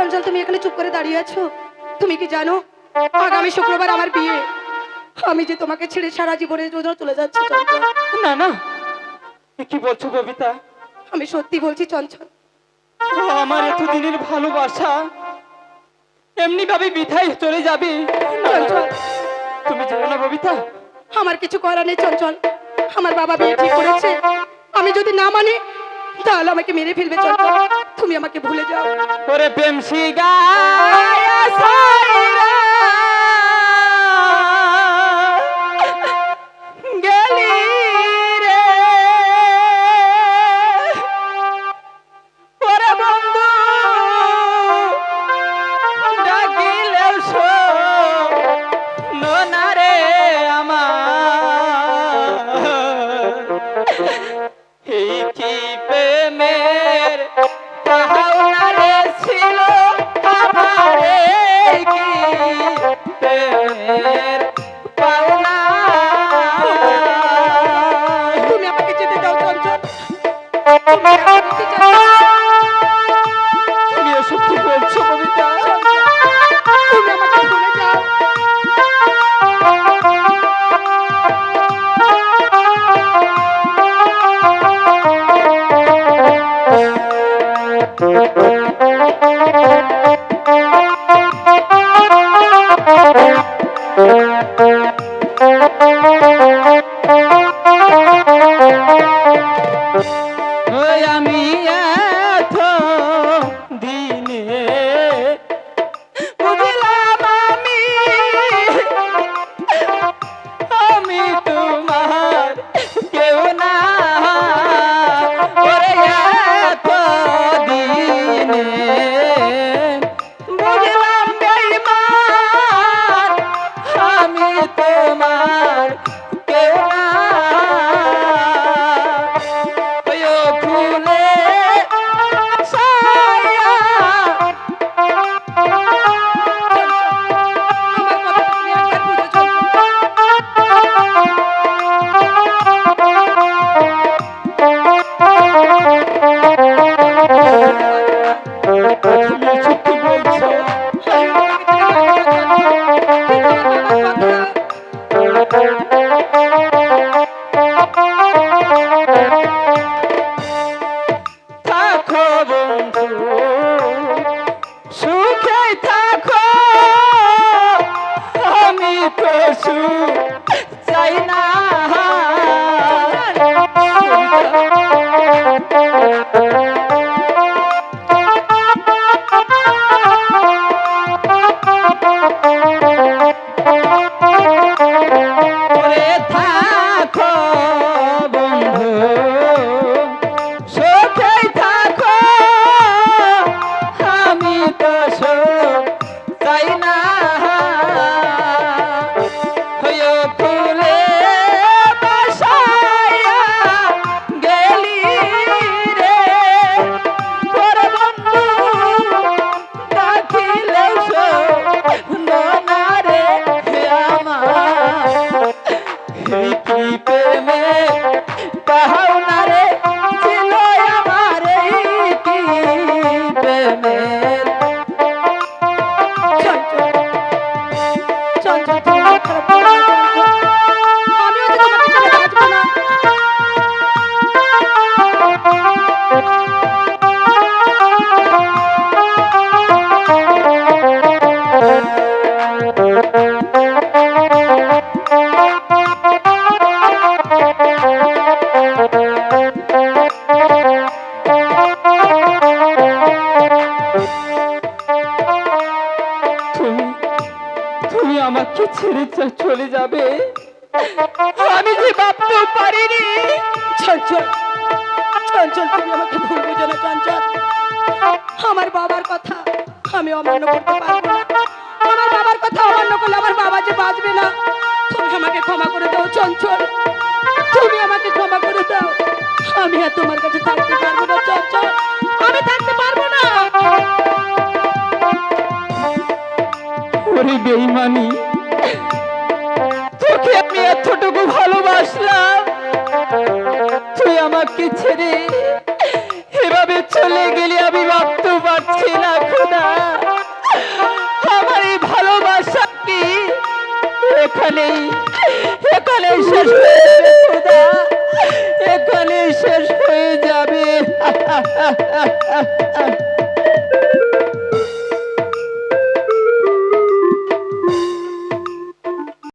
চঞ্চল তুমি এখানে চুপ করে দাঁড়িয়ে আছো? তুমি কি জানো আগামী শুক্রবার আমার বিয়ে। আমি যে তোমাকে ছেড়ে সারা জীবনের জন্য চলে যাচ্ছি চঞ্চল। না না। কি বলছো কবিতা আমি সত্যি বলছি চঞ্চল। আমার এতদিনের ভালোবাসা এমনি ভাবে বিধায় চলে যাবে। তুমি জানো না ববিতা? আমার কিছু করার নেই চঞ্চল। আমার বাবা বিয়ে ঠিক করেছে। আমি যদি না মানি তাহলে আমাকে মেরে ফেলবে চঞ্চল। তুমি আমাকে ভুলে যাও। প্রেম শিগা যেতে দাও Música you. করো ছেড়ে চলে যাবে। আমি যে ভাবতেও পারিনি। চঞ্চল চঞ্চল তুমি আমাকে ভুল বুঝো না চঞ্চল আমার বাবার কথা আমি অমান্য করতে পারব না। আমার বাবার কথা অমান্য করলে আমার বাবা যে বাঁচবে না। তুমি আমাকে ক্ষমা করে দাও চঞ্চল তুমি আমাকে ক্ষমা করে দাও। আমি আর তোমার কাছে থাকতে পারব না চঞ্চল আমি থাকতে পারব না। ওরে বেইমানি। আমি এতটুকু ভালোবাসলাম। তুই আমাকে ছেড়ে এভাবে চলে গেলে, আমি ভাবতে পারছি না খোদা। আমার এই ভালোবাসা কি? এখানেই এখানেই শেষ হয়ে যাবে খোদা। এখানেই শেষ হয়ে যাবে।